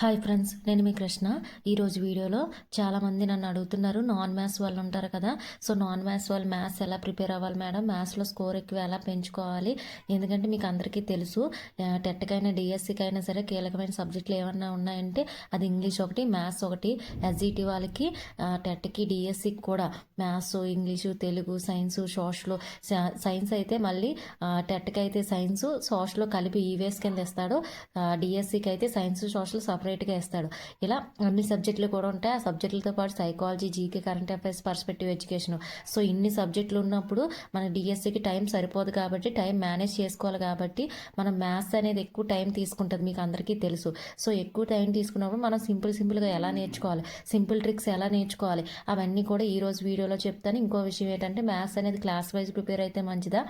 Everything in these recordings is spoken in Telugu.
హాయ్ ఫ్రెండ్స్ నేను మీ కృష్ణ. ఈరోజు వీడియోలో చాలామంది నన్ను అడుగుతున్నారు నాన్ మ్యాథ్స్ వాళ్ళు ఉంటారు కదా. సో నాన్ మ్యాథ్స్ వాళ్ళు మ్యాథ్స్ ఎలా ప్రిపేర్ అవ్వాలి మేడం? మ్యాథ్స్లో స్కోర్ ఎక్కువ ఎలా పెంచుకోవాలి? ఎందుకంటే మీకు అందరికీ తెలుసు టెట్కైనా డిఎస్సికైనా సరే కీలకమైన సబ్జెక్టులు ఏమన్నా ఉన్నాయంటే అది ఇంగ్లీష్ ఒకటి మ్యాథ్స్ ఒకటి. ఎస్జిటి వాళ్ళకి టెట్కి డిఎస్సికి కూడా maths English Telugu science social science అయితే మళ్ళీ టెట్కి అయితే సైన్స్ సోషల్ కలిపి e ఈవేస్ కింద ఇస్తాడు. డిఎస్సికి అయితే సైన్స్ సోషల్ సపరేట్ సపరేట్గా ఇస్తాడు ఇలా అన్ని సబ్జెక్టులు కూడా ఉంటాయి. ఆ సబ్జెక్టులతో పాటు psychology GK current affairs perspective education. So ఇన్ని సబ్జెక్టులు ఉన్నప్పుడు మన డిఎస్సికి టైం సరిపోదు కాబట్టి టైం మేనేజ్ చేసుకోవాలి కాబట్టి మనం మ్యాథ్స్ అనేది ఎక్కువ టైం తీసుకుంటుంది మీకు అందరికీ తెలుసు. సో ఎక్కువ టైం తీసుకున్నప్పుడు మనం సింపుల్ సింపుల్గా ఎలా నేర్చుకోవాలి? సింపుల్ ట్రిక్స్ ఎలా నేర్చుకోవాలి? అవన్నీ కూడా ఈరోజు వీడియోలో చెప్తాను. ఇంకో విషయం ఏంటంటే మ్యాథ్స్ అనేది క్లాస్ వైజ్ ప్రిపేర్ అయితే మంచిదా?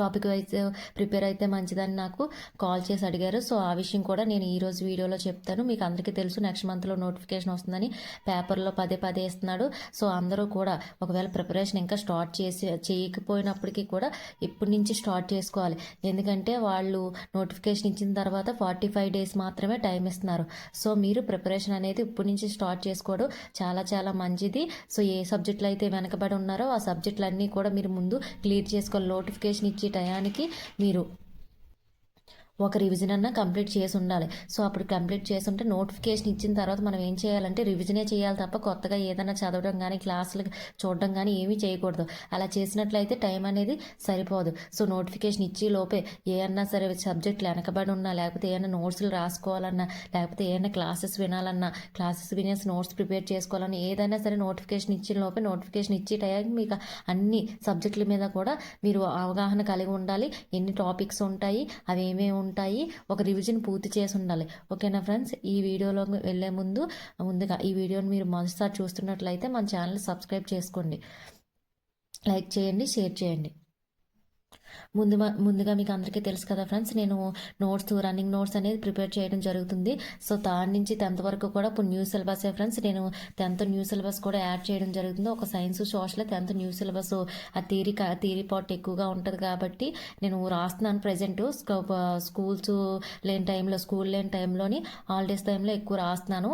టాపిక్ వైజ్ ప్రిపేర్ అయితే మంచిదని నాకు కాల్ చేసి అడిగారు. సో ఆ విషయం కూడా నేను ఈరోజు వీడియోలో చెప్తాను. మీకు అందరికీ తెలుసు నెక్స్ట్ మంత్లో నోటిఫికేషన్ వస్తుందని పేపర్లో పదే పదే ఇస్తున్నాడు. సో అందరూ కూడా ఒకవేళ ప్రిపరేషన్ ఇంకా స్టార్ట్ చేసి చేయకపోయినప్పటికీ కూడా ఇప్పటి నుంచి స్టార్ట్ చేసుకోవాలి. ఎందుకంటే వాళ్ళు నోటిఫికేషన్ ఇచ్చిన తర్వాత ఫార్టీ ఫైవ్ డేస్ మాత్రమే టైం ఇస్తున్నారు. సో మీరు ప్రిపరేషన్ అనేది ఇప్పటి నుంచి స్టార్ట్ చేసుకోవడం చాలా చాలా మంచిది. సో ఏ సబ్జెక్టులు అయితే వెనకబడి ఉన్నారో ఆ సబ్జెక్టులన్నీ కూడా మీరు ముందు క్లియర్ చేసుకోవాలి. నోటిఫికేషన్ ఇచ్చి టయానికి మీరు ఒక రివిజన్ అన్నా కంప్లీట్ చేసి ఉండాలి. సో అప్పుడు కంప్లీట్ చేసి ఉంటే నోటిఫికేషన్ ఇచ్చిన తర్వాత మనం ఏం చేయాలంటే రివిజనే చేయాలి తప్ప కొత్తగా ఏదైనా చదవడం కానీ క్లాసులు చూడడం కానీ ఏమీ చేయకూడదు. అలా చేసినట్లయితే టైం అనేది సరిపోదు. సో నోటిఫికేషన్ ఇచ్చి లోపే ఏ అన్నా సరే సబ్జెక్టులు వెనకబడి ఉన్నా లేకపోతే ఏమైనా నోట్స్లు రాసుకోవాలన్నా లేకపోతే ఏమైనా క్లాసెస్ వినాలన్నా క్లాసెస్ వినేసి నోట్స్ ప్రిపేర్ చేసుకోవాలన్నా ఏదైనా సరే నోటిఫికేషన్ ఇచ్చిన లోపే నోటిఫికేషన్ ఇచ్చే టైం మీకు అన్ని సబ్జెక్టుల మీద కూడా మీరు అవగాహన కలిగి ఉండాలి. ఎన్ని టాపిక్స్ ఉంటాయి అవి ఏమేమి ఉంటాయి. ఒక రివిజన్ పూర్తి చేసి ఉండాలి. ఓకేనా ఫ్రెండ్స్ ఈ వీడియోలో వెళ్ళే ముందు ముందుగా ఈ వీడియోని మీరు మొదటిసారి చూస్తున్నట్లయితే మన ఛానల్ సబ్స్క్రైబ్ చేసుకోండి. లైక్ చేయండి షేర్ చేయండి. ముందు ముందుగా మీకు అందరికీ తెలుసు కదా ఫ్రెండ్స్ నేను నోట్స్ రన్నింగ్ నోట్స్ అనేది ప్రిపేర్ చేయడం జరుగుతుంది. సో థర్డ్ నుంచి టెన్త్ వరకు కూడా ఇప్పుడు న్యూ సిలబస్ ఫ్రెండ్స్ నేను టెన్త్ న్యూ సిలబస్ కూడా యాడ్ చేయడం జరుగుతుంది. ఒక science social tenth new syllabus ఆ థీరీ థీరీ పార్ట్ ఎక్కువగా ఉంటుంది కాబట్టి నేను రాస్తున్నాను ప్రజెంట్ స్కూల్స్ లేని టైంలో స్కూల్ లేని టైంలోని హాలిడేస్ టైంలో ఎక్కువ రాస్తున్నాను.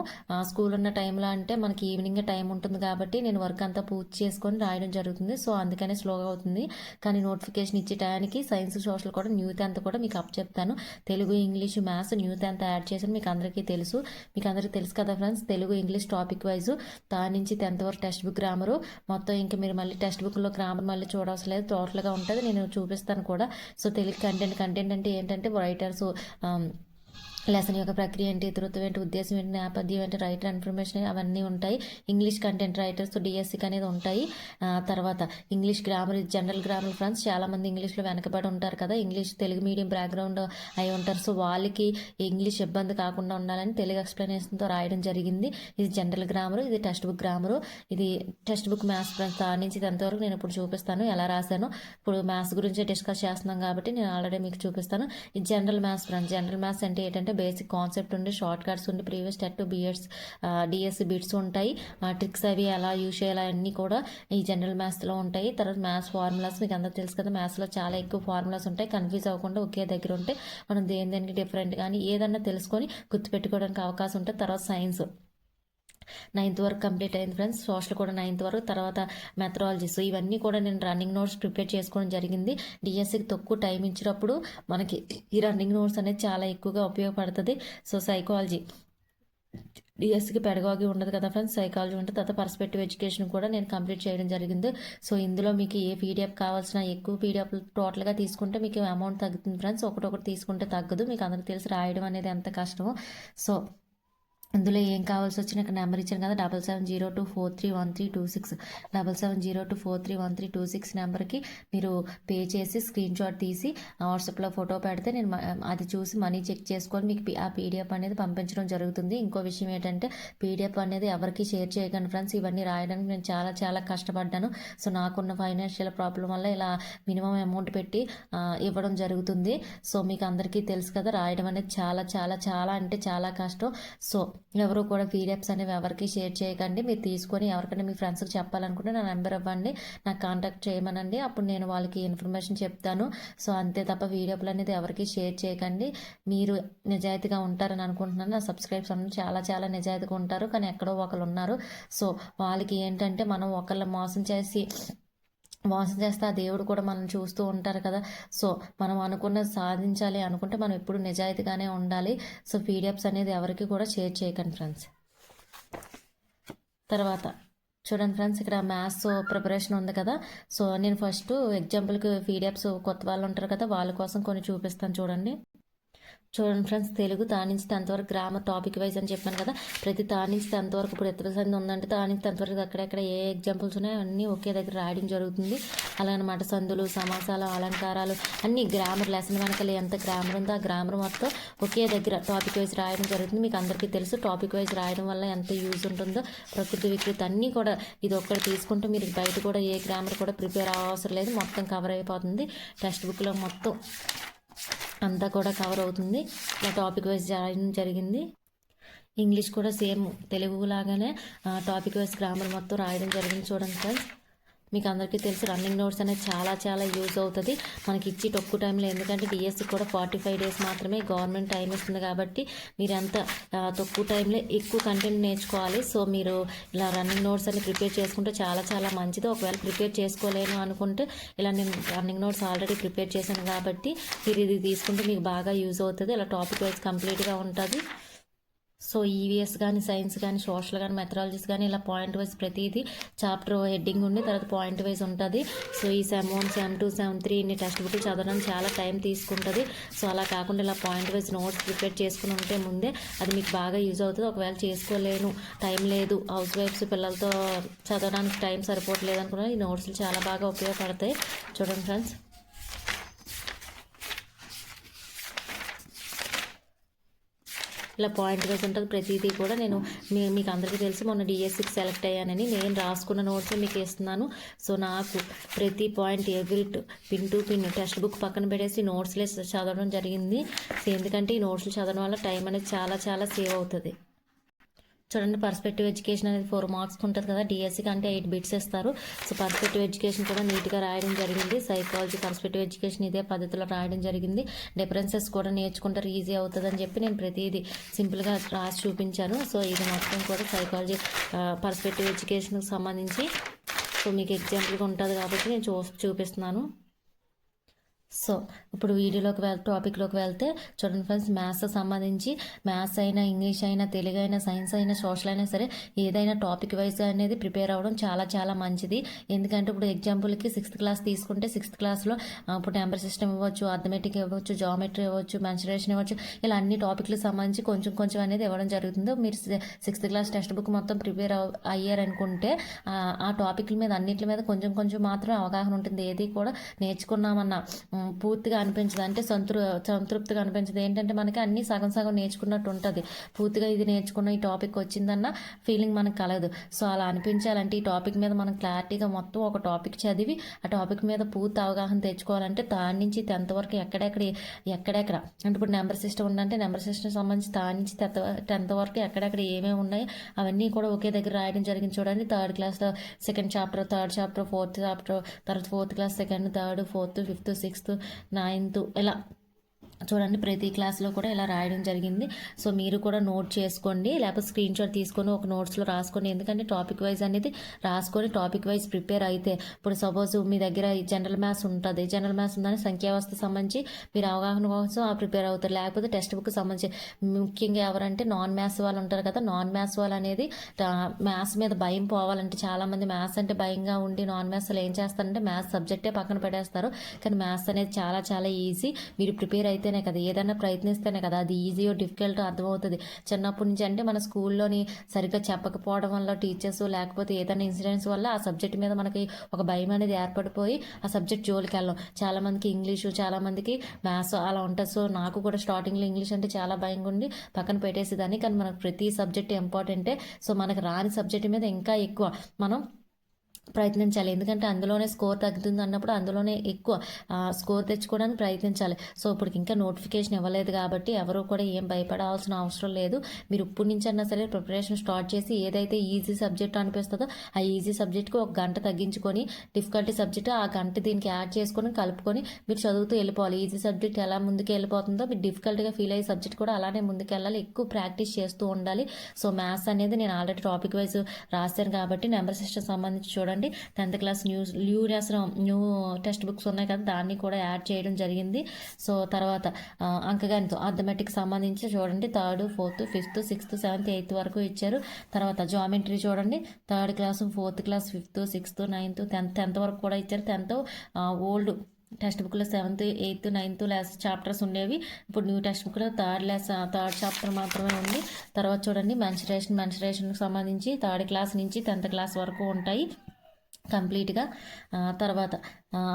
స్కూల్ ఉన్న టైంలో అంటే మనకి ఈవినింగ్ టైం ఉంటుంది కాబట్టి నేను వర్క్ అంతా పూర్తి చేసుకొని రాయడం జరుగుతుంది. సో అందుకనే స్లోగా అవుతుంది. కానీ నోటిఫికేషన్ ఇచ్చే టైం టయానికి సైన్స్ సోషల్ కూడా న్యూ టెన్త్ కూడా మీకు అప్ చెప్తాను. Telugu English maths new tenth add చేసాను మీకు అందరికీ తెలుసు. మీకు అందరికీ తెలుసు కదా friends? Telugu English topic wise. దాని నుంచి టెన్త్ వరకు టెక్స్ట్ బుక్ గ్రామరు. మొత్తం ఇంకా మీరు మళ్ళీ టెక్స్ట్ బుక్లో గ్రామర్ మళ్ళీ చూడవలసిన లేదు. టోటల్గా ఉంటుంది. నేను చూపిస్తాను కూడా. సో తెలుగు కంటెంట్ కంటెంట్ అంటే ఏంటంటే రైటర్స్ లెసన్ యొక్క ప్రక్రియ ఏంటి? ధృతం ఏంటి? ఉద్దేశం ఏంటి? నేపథ్యం ఏంటి? రైటర్ ఇన్ఫర్మేషన్ అవన్నీ ఉంటాయి. ఇంగ్లీష్ కంటెంట్ రైటర్స్ డిఎస్సికి అనేది ఉంటాయి. తర్వాత English grammar general grammar friends చాలామంది ఇంగ్లీష్లో వెనకబడి ఉంటారు కదా. ఇంగ్లీష్ తెలుగు మీడియం బ్యాక్గ్రౌండ్ అయి ఉంటారు. సో వాళ్ళకి ఇంగ్లీష్ ఇబ్బంది కాకుండా ఉండాలని తెలుగు ఎక్స్ప్లెనేషన్తో రాయడం జరిగింది. ఇది జనరల్ గ్రామర్ ఇది టెక్స్ట్ బుక్ గ్రామరు ఇది టెక్స్ట్ బుక్ మ్యాథ్స్ ఫ్రెండ్స్ దాని నుంచి ఎంతవరకు నేను ఇప్పుడు చూపిస్తాను. ఎలా రాశాను? ఇప్పుడు మ్యాథ్స్ గురించి డిస్కస్ చేస్తున్నాం కాబట్టి నేను ఆల్రెడీ మీకు చూపిస్తాను. ఇది general maths friends general maths అంటే ఏంటంటే అంటే బేసిక్ కాన్సెప్ట్ ఉండి షార్ట్ కట్స్ ఉండి previous TET BEds DSC bits ఉంటాయి. ట్రిక్స్ అవి ఎలా యూజ్ చేయాలి అన్నీ కూడా ఈ జనరల్ మ్యాథ్స్లో ఉంటాయి. తర్వాత మ్యాథ్స్ ఫార్ములాస్ మీకు అందరూ తెలుసు కదా మ్యాథ్స్లో చాలా ఎక్కువ ఫార్ములాస్ ఉంటాయి. కన్ఫ్యూజ్ అవ్వకుండా ఒకే దగ్గర ఉంటే మనం దేని దేనికి డిఫరెంట్ కానీ ఏదన్నా తెలుసుకొని గుర్తుపెట్టుకోవడానికి అవకాశం ఉంటుంది. తర్వాత సైన్స్ నైన్త్ వరకు కంప్లీట్ అయింది ఫ్రెండ్స్ సోషల్ కూడా నైన్త్ వరకు తర్వాత మెథడాలజీస్ ఇవన్నీ కూడా నేను రన్నింగ్ నోట్స్ ప్రిపేర్ చేసుకోవడం జరిగింది. డిఎస్సికి తక్కువ టైం ఇచ్చినప్పుడు మనకి ఈ రన్నింగ్ నోట్స్ అనేది చాలా ఎక్కువగా ఉపయోగపడుతుంది. సో సైకాలజీ డిఎస్సికి పెడగాగి ఉండదు కదా ఫ్రెండ్స్ సైకాలజీ ఉంటుంది. తర్వాత పర్స్పెక్టివ్ ఎడ్యుకేషన్ కూడా నేను కంప్లీట్ చేయడం జరిగింది. సో ఇందులో మీకు ఏ పీడిఎఫ్ కావాల్సిన ఎక్కువ పీడిఎఫ్ టోటల్గా తీసుకుంటే మీకు అమౌంట్ తగ్గుతుంది ఫ్రెండ్స్ ఒకటొకటి తీసుకుంటే తగ్గదు. మీకు అందరికి తెలిసి రాయడం అనేది ఎంత కష్టమో. సో అందులో ఏం కావాల్సి వచ్చిన ఇక్కడ నెంబర్ ఇచ్చాను కదా double seven zero two four three one three two six double seven zero two four three one three two six నెంబర్కి మీరు పే చేసి స్క్రీన్ షాట్ తీసి వాట్సాప్లో ఫోటో పెడితే నేను అది చూసి మనీ చెక్ చేసుకొని మీకు ఆ పీడిఎఫ్ అనేది పంపించడం జరుగుతుంది. ఇంకో విషయం ఏంటంటే పీడిఎఫ్ అనేది ఎవరికి షేర్ చేయకండి ఫ్రెండ్స్ ఇవన్నీ రాయడానికి నేను చాలా చాలా కష్టపడ్డాను. సో నాకున్న ఫైనాన్షియల్ ప్రాబ్లం వల్ల ఇలా మినిమం అమౌంట్ పెట్టి ఇవ్వడం జరుగుతుంది. సో మీకు అందరికీ తెలుసు కదా రాయడం అనేది చాలా చాలా చాలా అంటే చాలా కష్టం. సో ఎవరు కూడా పీడిఎఫ్స్ అనేవి ఎవరికి షేర్ చేయకండి. మీరు తీసుకొని ఎవరికైనా మీ ఫ్రెండ్స్కి చెప్పాలనుకుంటే నా నెంబర్ ఇవ్వండి. నాకు కాంటాక్ట్ చేయమనండి. అప్పుడు నేను వాళ్ళకి ఇన్ఫర్మేషన్ చెప్తాను. సో అంతే తప్ప వీడియోలు అనేది ఎవరికి షేర్ చేయకండి. మీరు నిజాయితీగా ఉంటారని అనుకుంటున్నాను. నా సబ్స్క్రైబ్స్ అందరూ చాలా చాలా నిజాయితీగా ఉంటారు. కానీ ఎక్కడో ఒకరు ఉన్నారు. సో వాళ్ళకి ఏంటంటే మనం ఒకళ్ళ మోసం చేసి వాసన చేస్తే ఆ దేవుడు కూడా మనం చూస్తూ ఉంటారు కదా. సో మనం అనుకున్నది సాధించాలి అనుకుంటే మనం ఎప్పుడు నిజాయితీగానే ఉండాలి. సో పీడిఎఫ్స్ అనేది ఎవరికి కూడా షేర్ చేయకండి ఫ్రెండ్స్. తర్వాత చూడండి ఫ్రెండ్స్ ఇక్కడ మ్యాథ్స్ ప్రిపరేషన్ ఉంది కదా. సో నేను ఫస్ట్ ఎగ్జాంపుల్కి పీడిఎఫ్స్ కొత్త వాళ్ళు ఉంటారు కదా వాళ్ళ కోసం కొన్ని చూపిస్తాను చూడండి. చూడండి ఫ్రెండ్స్ తెలుగు తా నుంచి వరకు గ్రామర్ టాపిక్ వైజ్ అని చెప్పాను కదా ప్రతి తా నుంచి ఇప్పుడు ఇతర సంధి ఉందంటే తా నుంచి అక్కడెక్కడ ఏ ఎగ్జాంపుల్స్ ఉన్నాయో అన్నీ ఒకే దగ్గర రాయడం జరుగుతుంది. అలాగనమాట సందులు సమాసాలు అలంకారాలు అన్ని గ్రామర్ లెసన్ వెనకాల ఎంత గ్రామర్ ఉందో ఆ గ్రామర్ మొత్తం ఒకే దగ్గర టాపిక్ వైజ్ రాయడం జరుగుతుంది. మీకు అందరికీ తెలుసు టాపిక్ వైజ్ రాయడం వల్ల ఎంత యూజ్ ఉంటుందో ప్రకృతి వికృతి అన్నీ కూడా ఇది ఒక్కటి తీసుకుంటే మీరు బయట కూడా ఏ గ్రామర్ కూడా ప్రిపేర్ అవసరం లేదు మొత్తం కవర్ అయిపోతుంది. టెక్స్ట్ బుక్లో మొత్తం అంతా కూడా కవర్ అవుతుంది. ఇలా టాపిక్ వైజ్ జాయిన్ జరిగింది. ఇంగ్లీష్ కూడా సేమ్ తెలుగు లాగానే టాపిక్ వైజ్ గ్రామర్ మొత్తం రాయడం జరిగింది చూడండి సార్ మీకు అందరికీ తెలుసు రన్నింగ్ నోట్స్ అనేది చాలా చాలా యూజ్ అవుతుంది. మనకి ఇచ్చి తక్కువ టైంలో ఎందుకంటే డిఎస్సి కూడా ఫార్టీ ఫైవ్ డేస్ మాత్రమే గవర్నమెంట్ టైం ఇస్తుంది కాబట్టి మీరు అంత తక్కువ టైంలో ఎక్కువ కంటెంట్ నేర్చుకోవాలి. సో మీరు ఇలా రన్నింగ్ నోట్స్ అని ప్రిపేర్ చేసుకుంటే చాలా చాలా మంచిది. ఒకవేళ ప్రిపేర్ చేసుకోలేను అనుకుంటే ఇలా నేను రన్నింగ్ నోట్స్ ఆల్రెడీ ప్రిపేర్ చేశాను కాబట్టి మీరు ఇది తీసుకుంటే మీకు బాగా యూజ్ అవుతుంది. ఇలా టాపిక్ వైజ్ కంప్లీట్గా ఉంటుంది. సో ఈవీఎస్ కానీ సైన్స్ కానీ సోషల్ కానీ మెథడాలజీస్ కానీ ఇలా పాయింట్ వైజ్ ప్రతిదీ చాప్టర్ హెడ్డింగ్ ఉండి తర్వాత పాయింట్ వైజ్ ఉంటుంది. సో ఈ sem one sem two sem three ఇన్ని టెక్స్ట్ బుక్లు చదవడానికి చాలా టైం తీసుకుంటుంది. సో అలా కాకుండా ఇలా పాయింట్ వైజ్ నోట్స్ ప్రిపేర్ చేసుకుని ఉంటే ముందే అది మీకు బాగా యూజ్ అవుతుంది. ఒకవేళ చేసుకోలేను టైం లేదు హౌస్ వైఫ్స్ పిల్లలతో చదవడానికి టైం సరిపోవట్లేదు అనుకున్నా ఈ నోట్స్లు చాలా బాగా ఉపయోగపడతాయి. చూడండి ఫ్రెండ్స్. ఇలా పాయింట్ వైజ్ ఉంటుంది. ప్రతిదీ కూడా నేను మీ- మీకు అందరికీ తెలిసి. మొన్న డిఎస్సికి సెలెక్ట్ అయ్యానని నేను రాసుకున్న నోట్స్ మీకు ఇస్తున్నాను. సో నాకు ప్రతి point every pin to pin text book పక్కన పెట్టేసి నోట్స్లే చదవడం జరిగింది. సో ఎందుకంటే ఈ నోట్స్లు చదవడం వల్ల టైం అనేది చాలా చాలా సేవ్ అవుతుంది. చూడండి పర్స్పెక్టివ్ ఎడ్యుకేషన్ అనేది ఫోర్ మార్క్స్ ఉంటుంది కదా డిఎస్సికి అంటే ఎయిట్ బిట్స్ ఇస్తారు. సో పర్స్పెక్టివ్ ఎడ్యుకేషన్ కూడా నీట్గా రాయడం జరిగింది. సైకాలజీ పర్స్పెక్టివ్ ఎడ్యుకేషన్ ఇదే పద్ధతిలో రాయడం జరిగింది. డిఫరెన్సెస్ కూడా నేర్చుకుంటారు ఈజీ అవుతుంది అని చెప్పి నేను ప్రతిదీ సింపుల్గా రాసి చూపించాను. సో ఇది మొత్తం కూడా సైకాలజీ పర్స్పెక్టివ్ ఎడ్యుకేషన్కి సంబంధించి. సో మీకు ఎగ్జాంపుల్గా ఉంటుంది కాబట్టి నేను చూ చూపిస్తున్నాను. సో ఇప్పుడు వీడియోలోకి వెళ్ టాపిక్లోకి వెళ్తే చూడండి ఫ్రెండ్స్ మ్యాథ్స్ సంబంధించి మ్యాథ్స్ అయినా ఇంగ్లీష్ అయినా తెలుగు అయినా సైన్స్ అయినా సోషల్ అయినా సరే ఏదైనా టాపిక్ వైజ్ అనేది ప్రిపేర్ అవ్వడం చాలా చాలా మంచిది. ఎందుకంటే ఇప్పుడు ఎగ్జాంపుల్కి సిక్స్త్ క్లాస్ తీసుకుంటే సిక్స్త్ క్లాస్లో ఇప్పుడు నెంబర్ సిస్టమ్ ఇవ్వచ్చు అథమెటిక్ ఇవ్వచ్చు జామెట్రీ ఇవ్వచ్చు మెన్సరేషన్ ఇవ్వచ్చు ఇలా అన్ని టాపిక్లకు సంబంధించి కొంచెం కొంచెం అనేది ఇవ్వడం జరుగుతుంది. మీరు సిక్స్త్ క్లాస్ టెక్స్ట్ బుక్ మొత్తం ప్రిపేర్ అయ్యారనుకుంటే ఆ టాపిక్ల మీద అన్నిటి మీద కొంచెం కొంచెం మాత్రం అవగాహన ఉంటుంది. ఏది కూడా నేర్చుకున్నామన్నా పూర్తిగా అనిపించదు. అంటే సంతృ సంతృప్తిగా అనిపించదు. ఏంటంటే మనకి అన్ని సగం సగం నేర్చుకున్నట్టు ఉంటుంది. పూర్తిగా ఇది నేర్చుకున్న ఈ టాపిక్ వచ్చిందన్న ఫీలింగ్ మనకు కలగదు. సో అలా అనిపించాలంటే ఈ టాపిక్ మీద మనం క్లారిటీగా మొత్తం ఒక టాపిక్ చదివి ఆ టాపిక్ మీద పూర్తి అవగాహన తెచ్చుకోవాలంటే దాని నుంచి టెన్త్ వరకు ఎక్కడెక్కడ ఎక్కడెక్కడ? అంటే ఇప్పుడు నెంబర్ సిస్టమ్ ఉందంటే నెంబర్ సిస్టమ్ సంబంధించి దాని నుంచి టెన్త్ టెన్త్ వరకు ఎక్కడెక్కడ ఏమేమి ఉన్నాయి అవన్నీ కూడా ఒకే దగ్గర రాయడం జరిగింది చూడండి. థర్డ్ క్లాస్లో second chapter third chapter fourth chapter తర్వాత fourth class second third fourth fifth sixth ninth ఇలా చూడండి ప్రతి క్లాస్లో కూడా ఇలా రాయడం జరిగింది. సో మీరు కూడా నోట్ చేసుకోండి. లేకపోతే స్క్రీన్ షాట్ తీసుకొని ఒక నోట్స్లో రాసుకోండి. ఎందుకంటే టాపిక్ వైజ్ అనేది రాసుకొని టాపిక్ వైజ్ ప్రిపేర్ అయితే ఇప్పుడు సపోజ్ మీ దగ్గర జనరల్ మ్యాథ్స్ ఉంటుంది. జనరల్ మ్యాథ్స్ ఉందని సంఖ్యావస్థ సంబంధించి మీరు అవగాహన కోసం ఆ ప్రిపేర్ అవుతారు. లేకపోతే టెక్స్ట్ బుక్ సంబంధించి ముఖ్యంగా ఎవరంటే నాన్ మ్యాథ్స్ వాళ్ళు ఉంటారు కదా నాన్ మ్యాథ్స్ వాళ్ళు అనేది మ్యాథ్స్ మీద భయం పోవాలంటే చాలామంది మ్యాథ్స్ అంటే భయంగా ఉండి నాన్ మ్యాథ్స్లో ఏం చేస్తారంటే మ్యాథ్స్ సబ్జెక్టే పక్కన పెట్టేస్తారు. కానీ మ్యాథ్స్ అనేది చాలా చాలా ఈజీ. మీరు ప్రిపేర్ అయితే చేస్తేనే కదా ఏదైనా ప్రయత్నిస్తేనే కదా అది ఈజీ డిఫికల్ట్ అర్థమవుతుంది. చిన్నప్పటి నుంచి అంటే మన స్కూల్లోని సరిగ్గా చెప్పకపోవడం వల్ల టీచర్స్ లేకపోతే ఏదైనా ఇన్సిడెంట్స్ వల్ల ఆ సబ్జెక్ట్ మీద మనకి ఒక భయం అనేది ఏర్పడిపోయి ఆ సబ్జెక్ట్ జోలికి వెళ్ళాం చాలా మందికి ఇంగ్లీషు చాలా మందికి మ్యాథ్స్ అలా ఉంటుంది సో నాకు కూడా స్టార్టింగ్లో ఇంగ్లీష్ అంటే చాలా భయంగా ఉండి పక్కన పెట్టేసేదాన్ని. కానీ మనకు ప్రతి సబ్జెక్ట్ ఇంపార్టెంటే సో మనకు రాని సబ్జెక్ట్ మీద ఇంకా ఎక్కువ మనం ప్రయత్నించాలి. ఎందుకంటే అందులోనే స్కోర్ తగ్గుతుంది అన్నప్పుడు అందులోనే ఎక్కువ స్కోర్ తెచ్చుకోవడానికి ప్రయత్నించాలి. సో ఇప్పుడు ఇంకా నోటిఫికేషన్ ఇవ్వలేదు కాబట్టి ఎవరు కూడా ఏం భయపడాల్సిన అవసరం లేదు. మీరు ఇప్పటి నుంచి అన్నా సరే ప్రిపరేషన్ స్టార్ట్ చేసి ఏదైతే ఈజీ సబ్జెక్ట్ అనిపిస్తుందో ఆ ఈజీ సబ్జెక్ట్కి ఒక గంట తగ్గించుకొని డిఫికల్టీ సబ్జెక్ట్ ఆ గంట దీనికి యాడ్ చేసుకొని కలుపుకొని మీరు చదువుతూ వెళ్ళిపోవాలి. ఈజీ సబ్జెక్ట్ ఎలా ముందుకు వెళ్ళిపోతుందో మీరు డిఫికల్ట్గా ఫీల్ అయ్యే సబ్జెక్ట్ కూడా అలానే ముందుకు వెళ్ళాలి ఎక్కువ ప్రాక్టీస్ చేస్తూ ఉండాలి. సో మ్యాథ్స్ అనేది నేను ఆల్రెడీ టాపిక్ వైజ్ రాశాను కాబట్టి నెంబర్ సిస్టమ్ సంబంధించి చూడండి. టెన్త్ క్లాస్ న్యూ న్యూ రాసిన న్యూ టెక్స్ట్ బుక్స్ ఉన్నాయి కదా దాన్ని కూడా యాడ్ చేయడం జరిగింది. సో తర్వాత అంకగణితం అథమెటిక్ సంబంధించి చూడండి. Third fourth fifth sixth seventh eighth వరకు ఇచ్చారు. తర్వాత జామెట్రీ చూడండి. Third class fourth class fifth sixth ninth tenth tenth వరకు కూడా ఇచ్చారు. టెన్త్ ఓల్డ్ టెక్స్ట్ బుక్లో seventh eighth ninth less chapters ఉండేవి. ఇప్పుడు న్యూ టెక్స్ట్ బుక్లో థర్డ్ లెస్ థర్డ్ చాప్టర్ మాత్రమే ఉంది. తర్వాత చూడండి. మెన్సురేషన్ మెన్సురేషన్కి సంబంధించి థర్డ్ క్లాస్ నుంచి టెన్త్ క్లాస్ వరకు ఉంటాయి. కంప్లీట్గా తర్వాత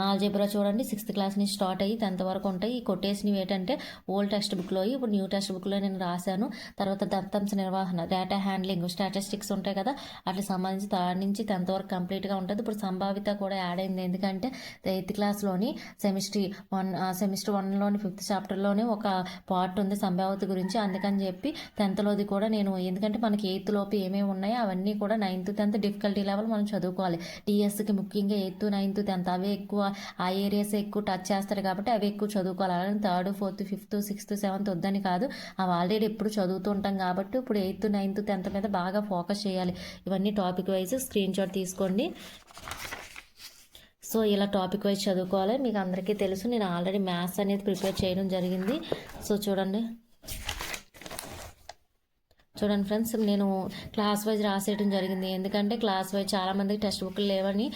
ఆల్జెబ్రా చూడండి సిక్స్త్ క్లాస్ నుంచి స్టార్ట్ అయ్యి టెన్త్ వరకు ఉంటాయి. ఈ కొట్టేసినవి ఏంటంటే ఓల్డ్ టెక్స్ట్ బుక్లో ఇప్పుడు న్యూ టెక్స్ట్ బుక్లో నేను రాశాను. తర్వాత దత్తాంశ నిర్వహణ డేటా హ్యాండ్లింగ్ స్టాటిస్టిక్స్ ఉంటాయి కదా అట్లా సంబంధించి థర్డ్ నుంచి టెన్త్ వరకు కంప్లీట్గా ఉంటుంది. ఇప్పుడు సంభావిత కూడా యాడ్ అయింది. ఎందుకంటే ఎయిత్ క్లాస్లోని సెమిస్ట్రీ వన్ సెమిస్టర్ వన్లోని ఫిఫ్త్ చాప్టర్లోనే ఒక పార్ట్ ఉంది సంభావిత గురించి. అందుకని చెప్పి టెన్త్లోది కూడా నేను ఎందుకంటే మనకి ఎయిత్ లోపు ఏమేమి ఉన్నాయో అవన్నీ కూడా నైన్త్ టెన్త్ డిఫికల్టీ లెవెల్ మనం చదువుకోవాలి. టీఎస్కి ముఖ్యంగా ఎయిత్ నైన్త్ టెన్త్ అవే ఎక్కువ ఆ ఏరియాస్ ఎక్కువ టచ్ చేస్తారు కాబట్టి అవి ఎక్కువ చదువుకోవాలి అలాగే third fourth fifth sixth seventh వద్దని కాదు. అవి ఆల్రెడీ ఎప్పుడు చదువుతూ ఉంటాం కాబట్టి ఇప్పుడు ఎయిత్ నైన్త్ టెన్త్ మీద బాగా ఫోకస్ చేయాలి. ఇవన్నీ టాపిక్ వైజ్ స్క్రీన్ షాట్ తీసుకోండి. సో ఇలా టాపిక్ వైజ్ చదువుకోవాలి. మీకు అందరికీ తెలుసు నేను ఆల్రెడీ మ్యాథ్స్ అనేది ప్రిపేర్ చేయడం జరిగింది. సో చూడండి. చూడండి ఫ్రెండ్స్ నేను క్లాస్ వైజ్ రాసేయడం జరిగింది. ఎందుకంటే క్లాస్ వైజ్ చాలామందికి టెక్స్ట్ బుక్లు లేవని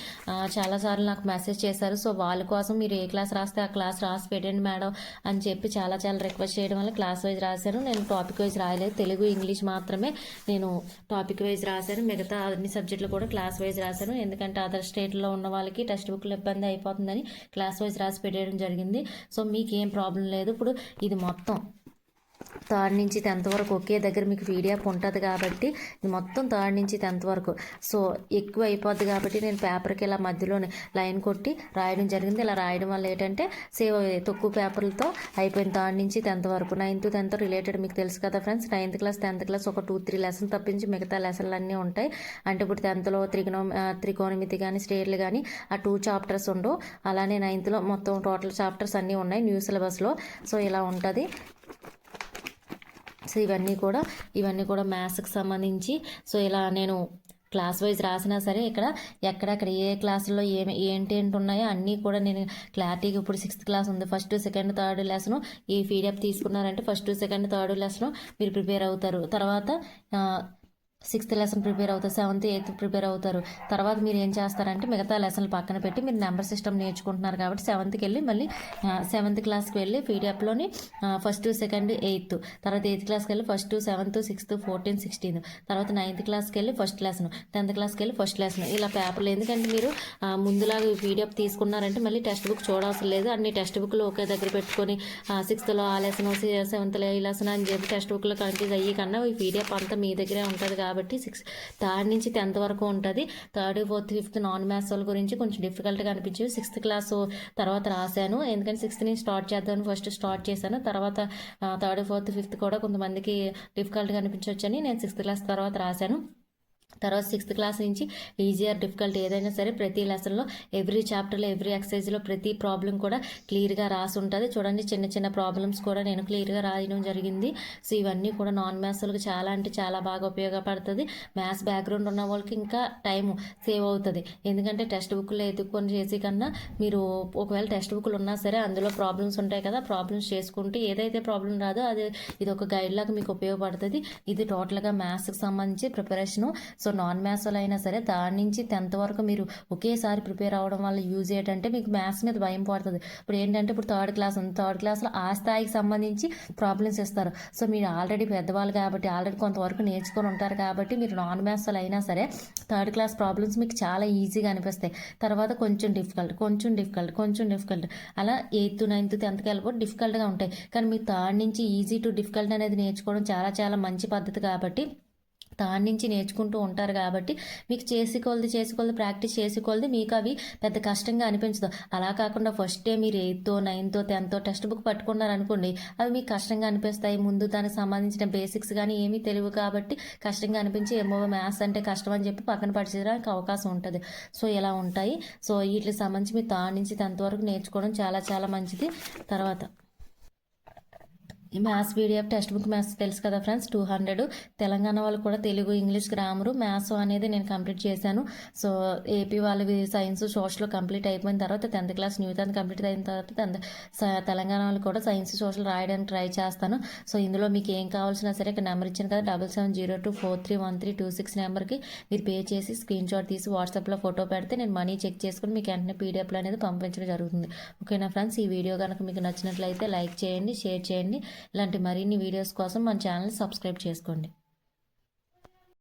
చాలాసార్లు నాకు మెసేజ్ చేశారు. సో వాళ్ళ కోసం మీరు ఏ క్లాస్ రాస్తే ఆ క్లాస్ రాసి పెట్టండి మేడం అని చెప్పి చాలా చాలా రిక్వెస్ట్ చేయడం వల్ల క్లాస్ వైజ్ రాశాను. నేను టాపిక్ వైజ్ రాయలేదు. తెలుగు ఇంగ్లీష్ మాత్రమే నేను టాపిక్ వైజ్ రాశాను. మిగతా అన్ని సబ్జెక్టులు కూడా క్లాస్ వైజ్ రాశాను. ఎందుకంటే అదర్ స్టేట్లో ఉన్న వాళ్ళకి టెక్స్ట్ బుక్లు ఇబ్బంది అయిపోతుందని క్లాస్ వైజ్ రాసి పెట్టడం జరిగింది. సో మీకు ఏం ప్రాబ్లం లేదు. ఇప్పుడు ఇది మొత్తం థర్డ్ నుంచి టెన్త్ వరకు ఒకే దగ్గర మీకు పీడిఎఫ్ ఉంటుంది కాబట్టి ఇది మొత్తం థర్డ్ నుంచి టెన్త్ వరకు. సో ఎక్కువ అయిపోద్ది కాబట్టి నేను పేపర్కి ఇలా మధ్యలోనే లైన్ కొట్టి రాయడం జరిగింది. ఇలా రాయడం వల్ల ఏంటంటే సేవ్ అయ్యేది తక్కువ పేపర్లతో అయిపోయింది థర్డ్ నుంచి టెన్త్ వరకు. నైన్త్ టెన్త్ రిలేటెడ్ మీకు తెలుసు కదా friends ninth class tenth class ఒక టూ త్రీ లెసన్ తప్పించి మిగతా లెసన్లు అన్నీ ఉంటాయి. అంటే ఇప్పుడు టెన్త్లో త్రికోణ త్రికోణమితి కానీ స్టేట్లు కానీ ఆ టూ చాప్టర్స్ ఉండవు. అలానే నైన్త్లో మొత్తం టోటల్ చాప్టర్స్ అన్నీ ఉన్నాయి న్యూ సిలబస్లో. సో ఇలా ఉంటుంది. సో ఇవన్నీ కూడా ఇవన్నీ కూడా మ్యాథ్స్కి సంబంధించి. సో ఇలా నేను క్లాస్ వైజ్ రాసినా సరే ఇక్కడ ఎక్కడెక్కడ ఏ క్లాసుల్లో ఏమి ఏంటి ఏంటి ఉన్నాయో అన్నీ కూడా నేను క్లారిటీగా ఇప్పుడు సిక్స్త్ క్లాస్ ఉంది. ఫస్ట్ సెకండ్ థర్డ్ లెసన్ ఈ పీడిఎఫ్ తీసుకున్నారంటే ఫస్ట్ సెకండ్ థర్డ్ లెసన్ మీరు ప్రిపేర్ అవుతారు. తర్వాత సిక్స్త్ లెసన్ ప్రిపేర్ అవుతారు సెవెంత్ ఎయిత్ ప్రిపేర్ అవుతారు. తర్వాత మీరు ఏం చేస్తారంటే మిగతా లెసన్లు పక్కన పెట్టి మీరు నెంబర్ సిస్టమ్ నేర్చుకుంటున్నారు కాబట్టి సెవెంత్కి వెళ్ళి మళ్ళీ సెవెంత్ క్లాస్కి వెళ్ళి పీడిఎఫ్లోని ఫస్ట్ సెకండ్ ఎయిత్ తర్వాత ఎయిత్ క్లాస్కి వెళ్ళి first seventh sixth fourteen sixteen తర్వాత నైన్త్ క్లాస్కి వెళ్ళి ఫస్ట్ లెసన్ టెన్త్ క్లాస్కి వెళ్ళి ఫస్ట్ లెసన్ ఇలా పేపర్లు ఎందుకంటే మీరు ముందులాగా పీడిఎఫ్ తీసుకున్నారంటే మళ్ళీ టెక్స్ట్ బుక్ చూడాల్సిన లేదు. అన్ని టెక్స్ట్ బుక్లు ఒకే దగ్గర పెట్టుకొని సిక్స్త్లో ఆ లెసన్ సెవెంత్లో ఈ లెసన్ అని చెప్పి టెక్స్ట్ బుక్లో కన్ఫ్యూజ్ అయ్యి కన్నా ఈ పీడిఎఫ్ అంతా మీ దగ్గరే ఉంటుంది కాబట్టి కాబట్టి సిక్స్ థర్డ్ నుంచి టెన్త్ వరకు ఉంటుంది. Third fourth fifth non maths వాళ్ళ గురించి కొంచెం డిఫికల్ట్గా అనిపించింది సిక్స్త్ క్లాస్ తర్వాత రాశాను. ఎందుకంటే సిక్స్త్ నుంచి స్టార్ట్ చేద్దామని ఫస్ట్ స్టార్ట్ చేశాను. తర్వాత థర్డ్ ఫోర్త్ ఫిఫ్త్ కూడా కొంతమందికి డిఫికల్ట్గా అనిపించవచ్చని నేను సిక్స్త్ క్లాస్ తర్వాత రాశాను. తర్వాత సిక్స్త్ క్లాస్ నుంచి ఈజీఆర్ డిఫికల్ట్ ఏదైనా సరే ప్రతి లెసన్లో ఎవ్రీ చాప్టర్లో ఎవ్రీ ఎక్సర్సైజ్లో ప్రతి ప్రాబ్లం కూడా క్లియర్గా రాసి ఉంటుంది. చూడండి చిన్న చిన్న ప్రాబ్లమ్స్ కూడా నేను క్లియర్గా రాయడం జరిగింది. సో ఇవన్నీ కూడా నాన్ మ్యాథ్స్ చాలా అంటే చాలా బాగా ఉపయోగపడుతుంది. మ్యాథ్స్ బ్యాక్గ్రౌండ్ ఉన్న వాళ్ళకి ఇంకా టైం సేవ్ అవుతుంది. ఎందుకంటే టెక్స్ట్ బుక్లో ఎదుర్కొని చేసి కన్నా మీరు ఒకవేళ టెక్స్ట్ బుక్లు ఉన్నా సరే అందులో ప్రాబ్లమ్స్ ఉంటాయి కదా ప్రాబ్లమ్స్ చేసుకుంటే ఏదైతే ప్రాబ్లం రాదో అది ఇది ఒక గైడ్ లాగా మీకు ఉపయోగపడుతుంది. ఇది టోటల్గా మ్యాథ్స్కి సంబంధించి ప్రిపరేషను. సో నాన్ మ్యాథ్స్లో అయినా సరే దాని నుంచి టెన్త్ వరకు మీరు ఒకేసారి ప్రిపేర్ అవ్వడం వల్ల యూజ్ ఏంటంటే మీకు మ్యాథ్స్ మీద భయం పడుతుంది. ఇప్పుడు ఏంటంటే ఇప్పుడు థర్డ్ క్లాస్ ఉంది. థర్డ్ క్లాస్లో ఆ స్థాయికి సంబంధించి ప్రాబ్లమ్స్ ఇస్తారు. సో మీరు ఆల్రెడీ పెద్దవాళ్ళు కాబట్టి ఆల్రెడీ కొంతవరకు నేర్చుకొని ఉంటారు కాబట్టి మీరు నాన్ మ్యాథ్స్ అయినా సరే థర్డ్ క్లాస్ ప్రాబ్లమ్స్ మీకు చాలా ఈజీగా అనిపిస్తాయి. తర్వాత కొంచెం డిఫికల్ట్ కొంచెం డిఫికల్ట్ కొంచెం డిఫికల్ట్ అలా ఎయిత్ నైన్త్ టెన్త్కి వెళ్ళిపోతే డిఫికల్ట్గా ఉంటాయి. కానీ మీ థర్డ్ నుంచి ఈజీ టు డిఫికల్ట్ అనేది నేర్చుకోవడం చాలా చాలా మంచి పద్ధతి కాబట్టి దాని నుంచి నేర్చుకుంటూ ఉంటారు కాబట్టి మీకు చేసుకోలది చేసుకోలది ప్రాక్టీస్ చేసుకోలది మీకు అవి పెద్ద కష్టంగా అనిపించదు. అలా కాకుండా ఫస్ట్ డే మీరు ఎయిత్తో నైన్తో టెన్త్తో టెక్స్ట్ బుక్ పట్టుకున్నారు అనుకోండి అవి మీకు కష్టంగా అనిపిస్తాయి. ముందు దానికి సంబంధించిన బేసిక్స్ కానీ ఏమీ తెలియవు కాబట్టి కష్టంగా అనిపించి ఏమో మ్యాథ్స్ అంటే కష్టం అని చెప్పి పక్కన పడిచేయడానికి అవకాశం ఉంటుంది. సో ఇలా ఉంటాయి. సో వీటికి సంబంధించి మీరు థర్డ్ నుంచి టెన్త్ వరకు నేర్చుకోవడం చాలా చాలా మంచిది. తర్వాత maths PDF text book maths తెలుసు కదా ఫ్రెండ్స్ టూ హండ్రెడ్. తెలంగాణ వాళ్ళు కూడా తెలుగు ఇంగ్లీష్ గ్రామరు మ్యాథ్స్ అనేది నేను కంప్లీట్ చేశాను. సో ఏపీ వాళ్ళవి సైన్స్ సోషల్ కంప్లీట్ అయిపోయిన తర్వాత tenth class new tenth complete అయిన తర్వాత టెన్త్ స- తెలంగాణ వాళ్ళు కూడా సైన్స్ సోషల్ రాయడానికి ట్రై చేస్తాను. సో ఇందులో మీకు ఏం కావాల్సినా సరే ఇక్కడ నెంబర్ ఇచ్చాను కదా double seven zero two four three one three two six నెంబర్కి మీరు పే చేసి స్క్రీన్ షాట్ తీసి వాట్సాప్లో ఫోటో పెడితే నేను మనీ చెక్ చేసుకుని మీకు వెంటనే పీడిఎఫ్లో అనేది పంపించడం జరుగుతుంది. ఓకేనా ఫ్రెండ్స్? ఈ వీడియో కనుక మీకు నచ్చినట్లయితే లైక్ చేయండి షేర్ చేయండి. ఇలాంటి మరిన్ని వీడియోస్ కోసం మన ఛానల్ సబ్స్క్రైబ్ చేసుకోండి.